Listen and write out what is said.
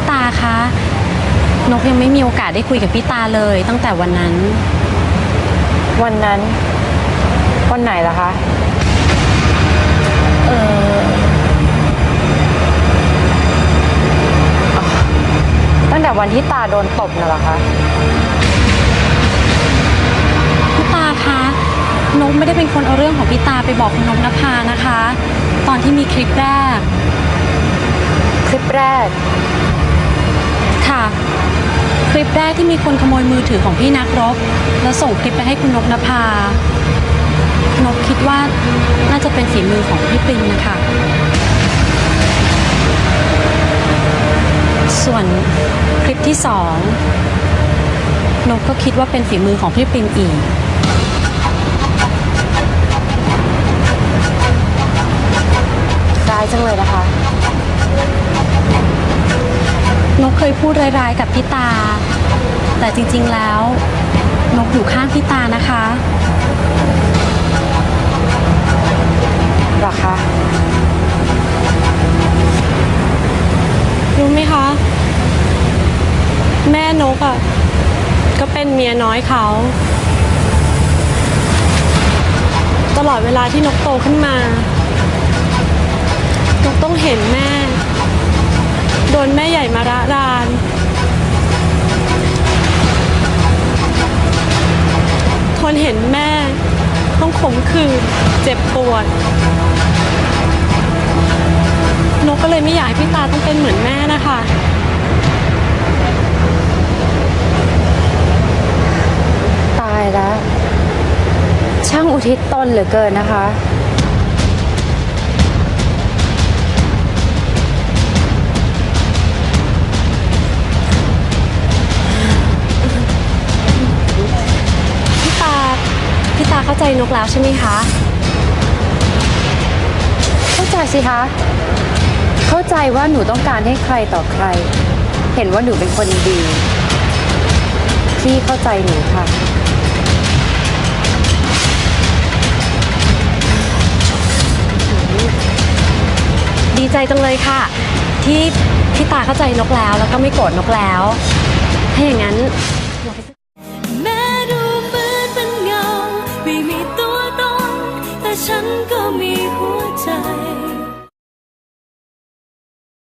พี่ตาคะ นกยังไม่มีโอกาสได้คุยกับพี่ตาเลย ตั้งแต่วันนั้น วันนั้น วันไหนล่ะคะ เออตั้งแต่วันที่ตาโดนตบน่ะเหรอคะ พี่ตาคะนกไม่ได้เป็นคนเอาเรื่องของพี่ตาไปบอกคุณนกนภานะคะ ตอนที่มีคลิปแรก คลิปแรกค่ะคลิปแรก ที่มีคนขโมยมือถือของพี่นักรบ แล้วส่งคลิปไปให้คุณนกนภานกคิดว่าน่าจะเป็นฝีมือของพี่ปินนะคะ ส่วนคลิปที่สองนกก็คิดว่าเป็นฝีมือของพี่ปินอีกร้ายจังเลยนะคะ นกเคยพูดร้ายๆกับพี่ตา แต่จริงๆแล้วนกอยู่ข้างพี่ตานะคะหรอคะรู้ไหมคะ แม่นกอะ ก็เป็นเมียน้อยเขา ตลอดเวลาที่นกโตขึ้นมา นกต้องเห็นแม่ โดนแม่ใหญ่มาระรา นทนเห็นแม่ ต้องขมขื่นเจ็บปวดนกก็เลยไม่อยากให้พี่ตาต้องเป็นเหมือนแม่นะคะตายแล้ว ช่างอุทิศตนเหลือเกินนะคะ เข้าใจนกแล้วใช่ไหมคะ เข้าใจสิคะ เข้าใจว่าหนูต้องการให้ใครต่อใคร เห็นว่าหนูเป็นคนดีที่เข้าใจหนูค่ะ ดีใจจังเลยค่ะ ที่พี่ตาเข้าใจนกแล้วแล้วก็ไม่โกรธนกแล้ว ถ้าอย่างนั้น แต่ฉันก็มีหัวใจ